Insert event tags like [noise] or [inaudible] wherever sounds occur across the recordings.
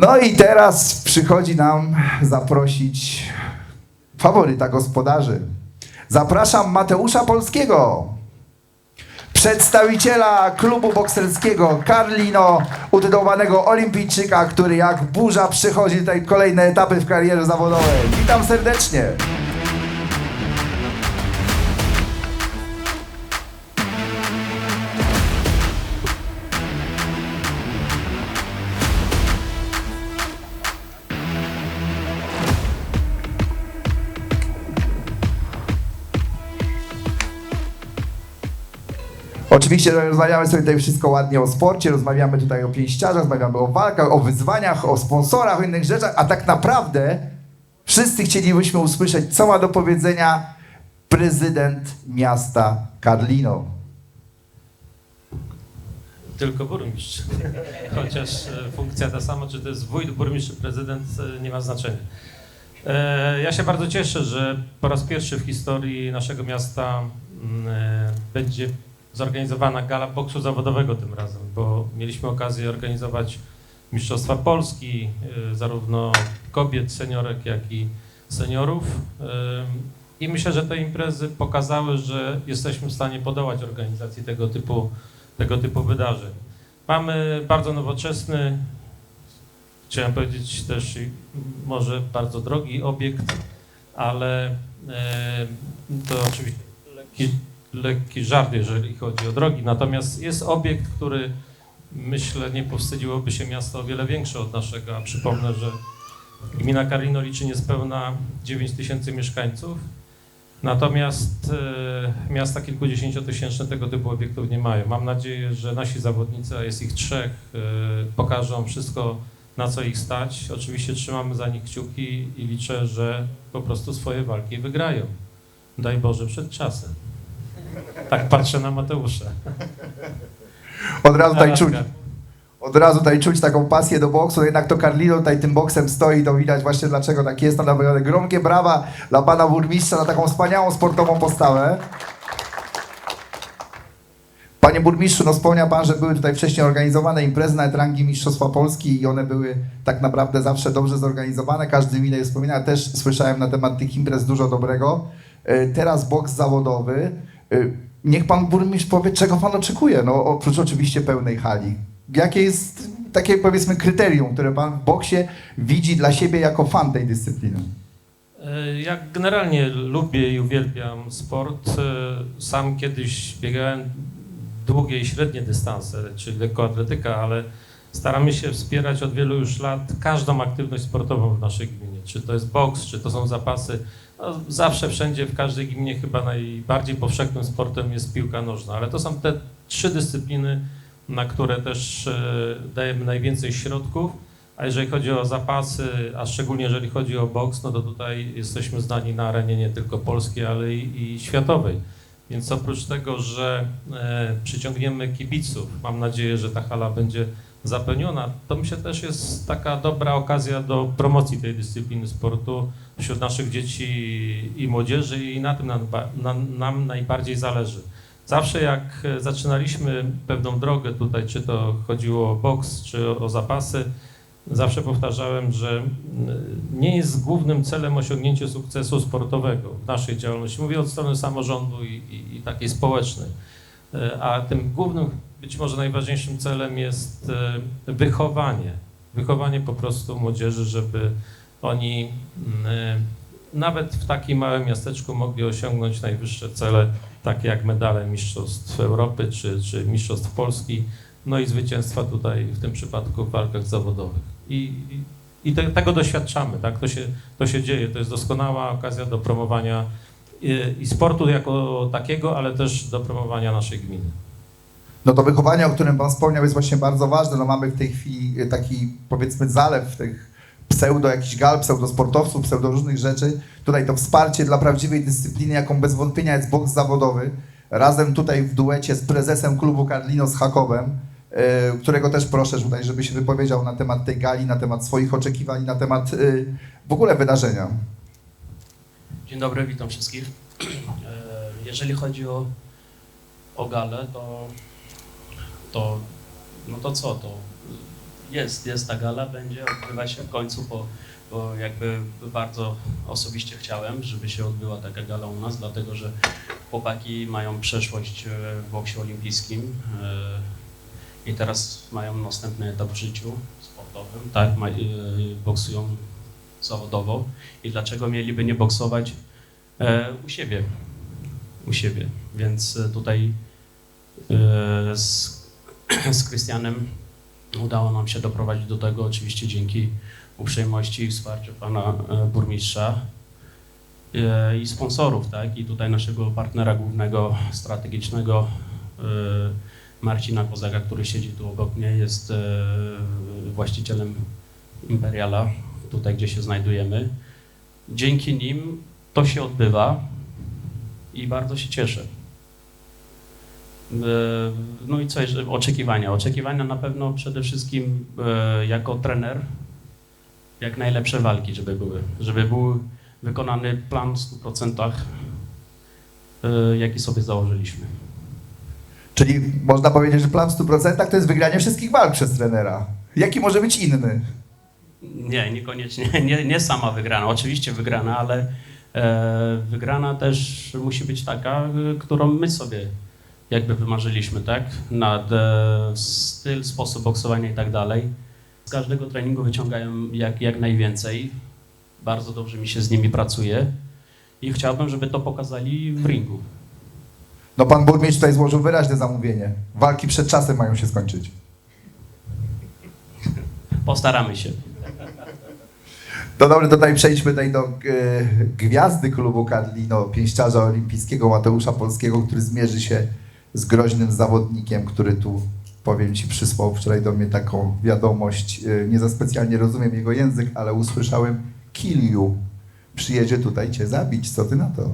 No i teraz przychodzi nam zaprosić faworyta gospodarzy. Zapraszam Mateusza Polskiego, przedstawiciela klubu bokserskiego Carlino, utytułowanego olimpijczyka, który jak burza przychodzi tutaj kolejne etapy w karierze zawodowej. Witam serdecznie. Oczywiście rozmawiamy sobie tutaj wszystko ładnie o sporcie, rozmawiamy tutaj o pięściarzach, rozmawiamy o walkach, o wyzwaniach, o sponsorach, o innych rzeczach, a tak naprawdę wszyscy chcielibyśmy usłyszeć, co ma do powiedzenia prezydent miasta Carlino. Tylko burmistrz. Chociaż e, funkcja ta sama, czy to jest wójt, burmistrz, prezydent, e, nie ma znaczenia. E, Ja się bardzo cieszę, że po raz pierwszy w historii naszego miasta mm, będzie zorganizowana gala boksu zawodowego tym razem, bo mieliśmy okazję organizować Mistrzostwa Polski, e, zarówno kobiet, seniorek, jak i seniorów. E, I myślę, że te imprezy pokazały, że jesteśmy w stanie podołać organizacji tego typu tego typu wydarzeń. Mamy bardzo nowoczesny, chciałem powiedzieć też może bardzo drogi obiekt, ale e, to oczywiście lekki, lekki żart, jeżeli chodzi o drogi. Natomiast jest obiekt, który myślę nie powstydziłoby się miasto o wiele większe od naszego, a przypomnę, że gmina Karlino liczy niespełna 9 tysięcy mieszkańców, Natomiast e, miasta kilkudziesięciotysięczne tego typu obiektów nie mają. Mam nadzieję, że nasi zawodnicy, a jest ich trzech, e, pokażą wszystko, na co ich stać. Oczywiście trzymamy za nich kciuki i liczę, że po prostu swoje walki wygrają. Daj Boże przed czasem. Tak patrzę na Mateusza. Od razu tutaj czuć, od razu tutaj czuć taką pasję do boksu, jednak to Carlino tutaj tym boksem stoi, to widać właśnie dlaczego tak jest. Naprawdę gromkie brawa dla pana burmistrza na taką wspaniałą sportową postawę. Panie burmistrzu, no wspomniał pan, że były tutaj wcześniej organizowane imprezy nawet rangi Mistrzostwa Polski i one były tak naprawdę zawsze dobrze zorganizowane. Każdy mi je wspomina. Też słyszałem na temat tych imprez dużo dobrego. E, Teraz boks zawodowy. E, Niech pan burmistrz powie, czego pan oczekuje, no oprócz oczywiście pełnej hali. Jakie jest takie powiedzmy kryterium, które pan w boksie widzi dla siebie jako fan tej dyscypliny? E, Ja generalnie lubię i uwielbiam sport. E, Sam kiedyś biegałem długie i średnie dystanse, czyli lekkoatletyka, ale staramy się wspierać od wielu już lat każdą aktywność sportową w naszej gminie. Czy to jest boks, czy to są zapasy. No, zawsze, wszędzie, w każdej gminie chyba najbardziej powszechnym sportem jest piłka nożna, ale to są te trzy dyscypliny, na które też e, dajemy najwięcej środków. A jeżeli chodzi o zapasy, a szczególnie jeżeli chodzi o boks, no to tutaj jesteśmy znani na arenie nie tylko polskiej, ale i, i światowej. Więc oprócz tego, że e, przyciągniemy kibiców, mam nadzieję, że ta hala będzie zapełniona, to myślę też jest taka dobra okazja do promocji tej dyscypliny sportu wśród naszych dzieci i młodzieży i na tym nam, nam najbardziej zależy. Zawsze jak e, zaczynaliśmy pewną drogę tutaj, czy to chodziło o boks, czy o, zapasy, zawsze powtarzałem, że nie jest głównym celem osiągnięcie sukcesu sportowego w naszej działalności. Mówię od strony samorządu i, i, i takiej społecznej. E, A tym głównym, być może najważniejszym celem jest e, wychowanie. Wychowanie po prostu młodzieży, żeby oni mm, e, nawet w takim małym miasteczku mogli osiągnąć najwyższe cele, takie jak medale Mistrzostw Europy czy, czy Mistrzostw Polski, no i zwycięstwa tutaj w tym przypadku w walkach zawodowych. I, i, te, tego doświadczamy, tak? To się, to się dzieje. To jest doskonała okazja do promowania i, i sportu jako takiego, ale też do promowania naszej gminy. No to wychowanie, o którym Pan wspomniał, jest właśnie bardzo ważne. No mamy w tej chwili taki, powiedzmy, zalew tych pseudo jakichś gal, pseudo sportowców, pseudo różnych rzeczy. Tutaj to wsparcie dla prawdziwej dyscypliny, jaką bez wątpienia jest boks zawodowy. Razem tutaj w duecie z prezesem klubu Carlino z Hakowem, e, którego też proszę tutaj, żeby się wypowiedział na temat tej gali, na temat swoich oczekiwań, na temat e, w ogóle wydarzenia. Dzień dobry, witam wszystkich. E, Jeżeli chodzi o, o galę, to, to no to co, to Jest, jest ta gala, będzie odbywa się w końcu, bo, bo jakby bardzo osobiście chciałem, żeby się odbyła taka gala u nas, dlatego że chłopaki mają przeszłość e, w boksie olimpijskim e, i teraz mają następny etap w życiu sportowym, tak, e, boksują zawodowo. I dlaczego mieliby nie boksować u siebie, u siebie, więc tutaj z, [clears throat] z Krystianem udało nam się doprowadzić do tego, oczywiście dzięki uprzejmości i wsparciu pana e, burmistrza e, i sponsorów, tak, i tutaj naszego partnera głównego, strategicznego e, Marcina Kozaka, który siedzi tu obok mnie, jest właścicielem Imperiala, tutaj gdzie się znajdujemy. Dzięki nim to się odbywa i bardzo się cieszę. E, No i co jeszcze? Oczekiwania. Oczekiwania na pewno przede wszystkim e, jako trener jak najlepsze walki, żeby były. Żeby był wykonany plan w 100%, e, jaki sobie założyliśmy. Czyli można powiedzieć, że plan w 100% to jest wygranie wszystkich walk przez trenera. Jaki może być inny? Nie, niekoniecznie. [laughs] Nie, nie sama wygrana. Oczywiście wygrana, ale wygrana też musi być taka, którą my sobie jakby wymarzyliśmy, tak? Nad e, styl, sposób boksowania i tak dalej. Z każdego treningu wyciągają jak, jak najwięcej. Bardzo dobrze mi się z nimi pracuje i chciałbym, żeby to pokazali w ringu. No pan burmistrz tutaj złożył wyraźne zamówienie. Walki przed czasem mają się skończyć. Postaramy się. No dobrze, tutaj przejdźmy tutaj do e, gwiazdy klubu Kadlino, pięściarza olimpijskiego Mateusza Polskiego, który zmierzy się z groźnym zawodnikiem, który tu, powiem Ci, przysłał wczoraj do mnie taką wiadomość. E, nie za specjalnie rozumiem jego język, ale usłyszałem kill you. Przyjedzie tutaj Cię zabić. Co Ty na to?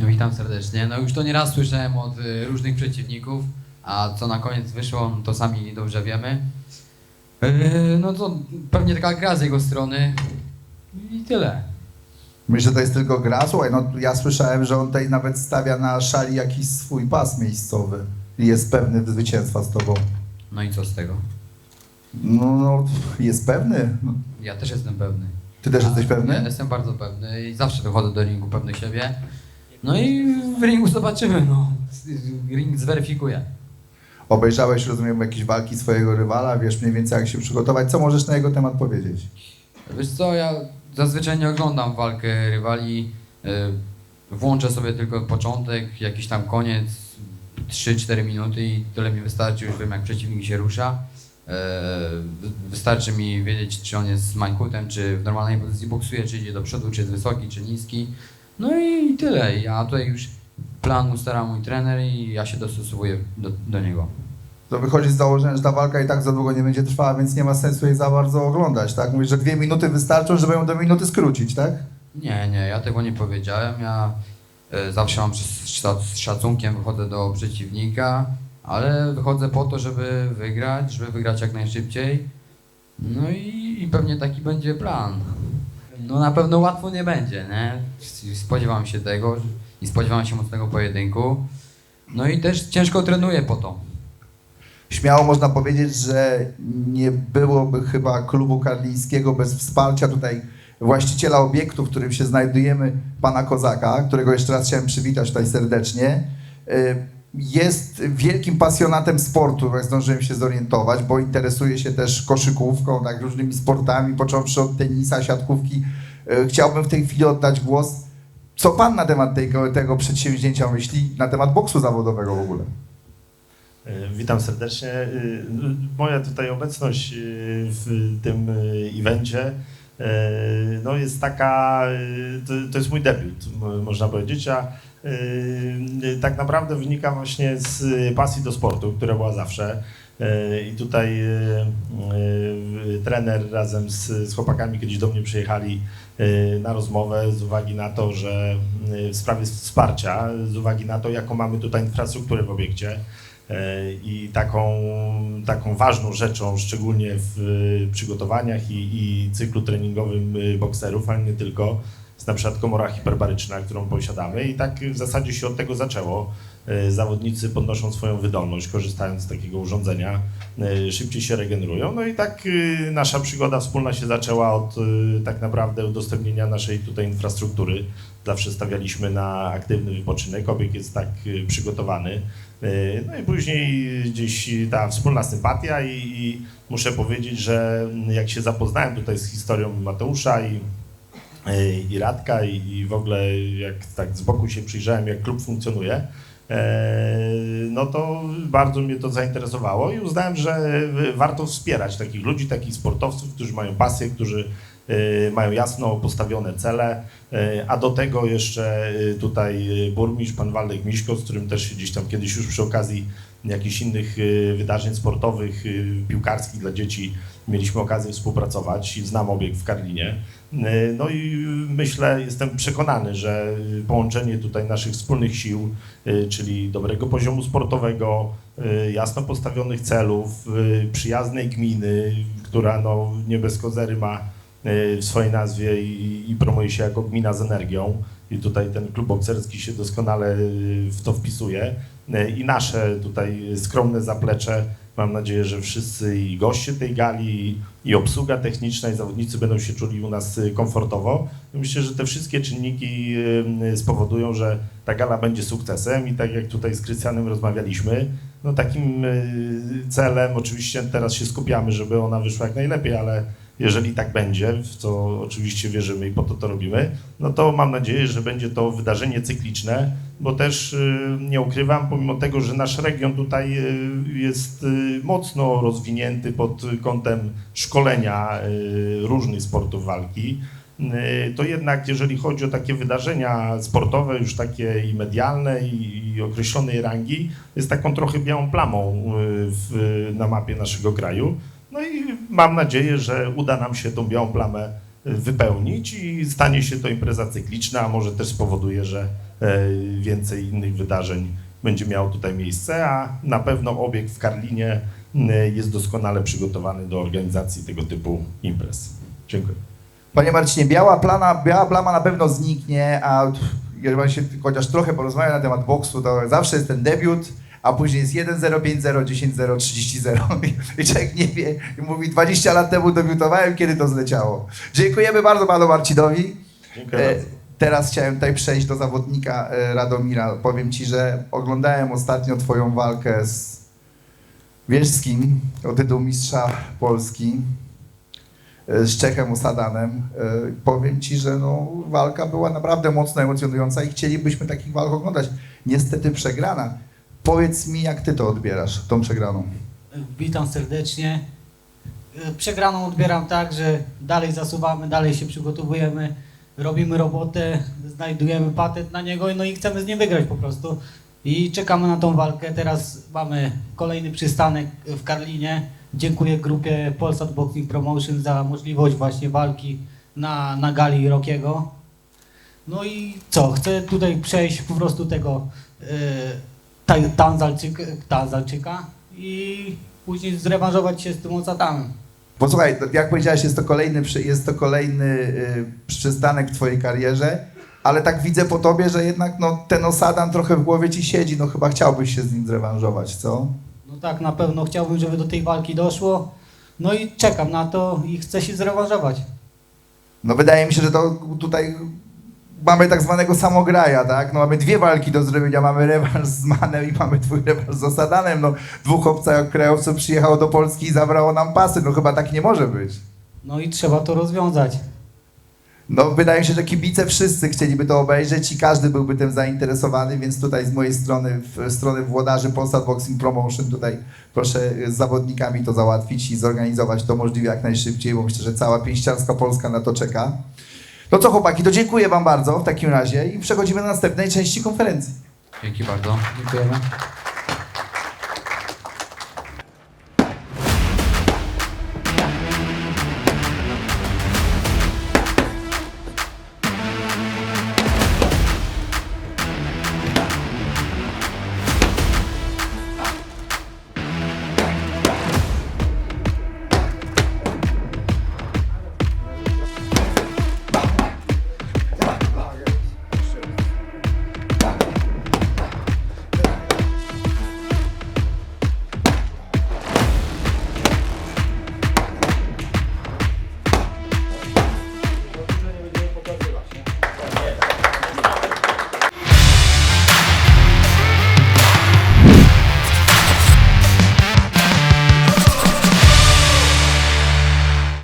No, witam serdecznie. No już to nieraz słyszałem od y, różnych przeciwników, a co na koniec wyszło, to sami dobrze wiemy. Yy, no to pewnie taka gra z jego strony i tyle. Myślę, że to jest tylko gra. Słuchaj, no ja słyszałem, że on tutaj nawet stawia na szali jakiś swój pas miejscowy i jest pewny zwycięstwa z Tobą. No i co z tego? No, no jest pewny. No, Ja też jestem pewny. Ty też jesteś Ja pewny? jestem bardzo pewny i zawsze wychodzę do ringu pewny siebie. No i w ringu zobaczymy, no. Ring zweryfikuje. Obejrzałeś, rozumiem, jakieś walki swojego rywala, wiesz mniej więcej jak się przygotować. Co możesz na jego temat powiedzieć? Wiesz co, ja zazwyczaj nie oglądam walkę rywali. y, Włączę sobie tylko początek, jakiś tam koniec, 3-4 minuty i tyle mi wystarczy, już wiem jak przeciwnik się rusza. E, wy- Wystarczy mi wiedzieć, czy on jest z mańkutem, czy w normalnej pozycji boksuje, czy idzie do przodu, czy jest wysoki, czy niski. No i tyle. Ja tutaj już plan ustala mój trener i ja się dostosowuję do, do niego. To wychodzi z założenia, że ta walka i tak za długo nie będzie trwała, więc nie ma sensu jej za bardzo oglądać, tak? Mówisz, że dwie minuty wystarczą, żeby ją do minuty skrócić, tak? Nie, nie, ja tego nie powiedziałem. Ja e, zawsze mam z szacunkiem wychodzę do przeciwnika, ale wychodzę po to, żeby wygrać, żeby wygrać jak najszybciej. No i, i pewnie taki będzie plan. No na pewno łatwo nie będzie, nie? Spodziewam się tego i spodziewam się mocnego pojedynku. No i też ciężko trenuję po to. Śmiało można powiedzieć, że nie byłoby chyba klubu karlińskiego bez wsparcia tutaj właściciela obiektu, w którym się znajdujemy, pana Kozaka, którego jeszcze raz chciałem przywitać tutaj serdecznie. Y, Jest wielkim pasjonatem sportu, jak zdążyłem się zorientować, bo interesuje się też koszykówką, tak, różnymi sportami, począwszy od tenisa, siatkówki. Y, Chciałbym w tej chwili oddać głos. Co pan na temat tego, tego przedsięwzięcia myśli, na temat boksu zawodowego w ogóle? E, Witam serdecznie. E, Moja tutaj obecność e, w tym evencie no jest taka, to, to jest mój debiut, mo- można powiedzieć, a tak naprawdę wynika właśnie z pasji do sportu, która była zawsze. I tutaj trener razem z, z chłopakami kiedyś do mnie przyjechali na rozmowę z uwagi na to, że w sprawie wsparcia, z uwagi na to, jaką mamy tutaj infrastrukturę w obiekcie. E, I taką, taką ważną rzeczą, szczególnie w e, przygotowaniach i, i cyklu treningowym e, bokserów, ale nie tylko, jest na przykład komora hiperbaryczna, którą posiadamy i tak w zasadzie się od tego zaczęło. E, Zawodnicy podnoszą swoją wydolność, korzystając z takiego urządzenia, e, szybciej się regenerują. No i tak e, nasza przygoda wspólna się zaczęła od tak naprawdę udostępnienia naszej tutaj infrastruktury. Zawsze stawialiśmy na aktywny wypoczynek, obiekt jest tak przygotowany. No i później gdzieś ta wspólna sympatia i, i muszę powiedzieć, że jak się zapoznałem tutaj z historią Mateusza i i Radka i, i w ogóle jak tak z boku się przyjrzałem, jak klub funkcjonuje, no to bardzo mnie to zainteresowało i uznałem, że warto wspierać takich ludzi, takich sportowców, którzy mają pasję, którzy e, mają jasno postawione cele, e, a do tego jeszcze e, tutaj burmistrz, pan Waldek Miśko, z którym też się gdzieś tam kiedyś już przy okazji jakichś innych wydarzeń sportowych, piłkarskich dla dzieci mieliśmy okazję współpracować i znam obiekt w Karlinie. No i myślę, jestem przekonany, że połączenie tutaj naszych wspólnych sił, czyli dobrego poziomu sportowego, jasno postawionych celów, przyjaznej gminy, która no, nie bez kozery ma w swojej nazwie i, i promuje się jako gmina z energią. I tutaj ten klub bokserski się doskonale e, w to wpisuje. E, I nasze tutaj skromne zaplecze Mam nadzieję, że wszyscy i goście tej gali, i, obsługa techniczna, i zawodnicy będą się czuli u nas komfortowo. Myślę, że te wszystkie czynniki spowodują, że ta gala będzie sukcesem i tak jak tutaj z Krystianem rozmawialiśmy, no takim celem, oczywiście teraz się skupiamy, żeby ona wyszła jak najlepiej, ale jeżeli tak będzie, w co oczywiście wierzymy i po to to robimy, no to mam nadzieję, że będzie to wydarzenie cykliczne, bo też y, nie ukrywam, pomimo tego, że nasz region tutaj y, jest y, mocno rozwinięty pod kątem szkolenia różnych sportów walki, to jednak jeżeli chodzi o takie wydarzenia sportowe, już takie i medialne, i, i określonej rangi, jest taką trochę białą plamą w, na mapie naszego kraju. No i mam nadzieję, że uda nam się tą białą plamę y, wypełnić i stanie się to impreza cykliczna, a może też spowoduje, że e, więcej innych wydarzeń będzie miało tutaj miejsce, a na pewno obiekt w Karlinie jest doskonale przygotowany do organizacji tego typu imprez. Dziękuję. Panie Marcinie, biała plana, biała plama na pewno zniknie, a jeżeli pan się chociaż trochę porozmawia na temat boksu, to zawsze jest ten debiut, a później jest 1-0, 5-0, 10-0, 30-0 I- i człowiek nie wie i mówi 20 lat temu debiutowałem, kiedy to zleciało. Dziękujemy bardzo panu Marcinowi. Dziękuję E, bardzo. Teraz chciałem tutaj przejść do zawodnika e, Radomira. Powiem ci, że oglądałem ostatnio twoją walkę z Wierzskim o tytuł mistrza Polski e, z Czechem Osadanem. Powiem ci, że no, walka była naprawdę mocno emocjonująca i chcielibyśmy takich walk oglądać. Niestety przegrana. Powiedz mi, jak ty to odbierasz, tą przegraną? Witam serdecznie. E, Przegraną odbieram tak, że dalej zasuwamy, dalej się przygotowujemy, robimy robotę, znajdujemy patent na niego no i chcemy z nim wygrać po prostu. I czekamy na tą walkę. Teraz mamy kolejny przystanek w Karlinie. Dziękuję grupie Polsat Boxing Promotion za możliwość właśnie walki na, na gali Rokiego. No i co, chcę tutaj przejść po prostu tego Taj- Tanzalczyka, Tanzalczyka i później zrewanżować się z tym Osadanem. Posłuchaj, jak powiedziałeś, jest to kolejny, jest to kolejny y, przystanek w twojej karierze, ale tak widzę po tobie, że jednak no, ten Osadan trochę w głowie ci siedzi, no chyba chciałbyś się z nim zrewanżować, co? No tak, na pewno chciałbym, żeby do tej walki doszło. No i czekam na to i chcę się zrewanżować. No wydaje mi się, że to tutaj mamy tak zwanego samograja, tak? No mamy dwie walki do zrobienia, mamy rewanż z Manem i mamy twój rewanż z Osadanem, no dwóch obcokrajowców przyjechało do Polski i zabrało nam pasy, no chyba tak nie może być. No i trzeba to rozwiązać. No, wydaje się, że kibice wszyscy chcieliby to obejrzeć i każdy byłby tym zainteresowany, więc tutaj z mojej strony, w strony włodarzy Polsat Boxing Promotion, tutaj proszę z zawodnikami to załatwić i zorganizować to możliwie jak najszybciej, bo myślę, że cała pięściarska Polska na to czeka. No co chłopaki, to dziękuję wam bardzo w takim razie i przechodzimy do następnej części konferencji. Dzięki bardzo. Dziękujemy.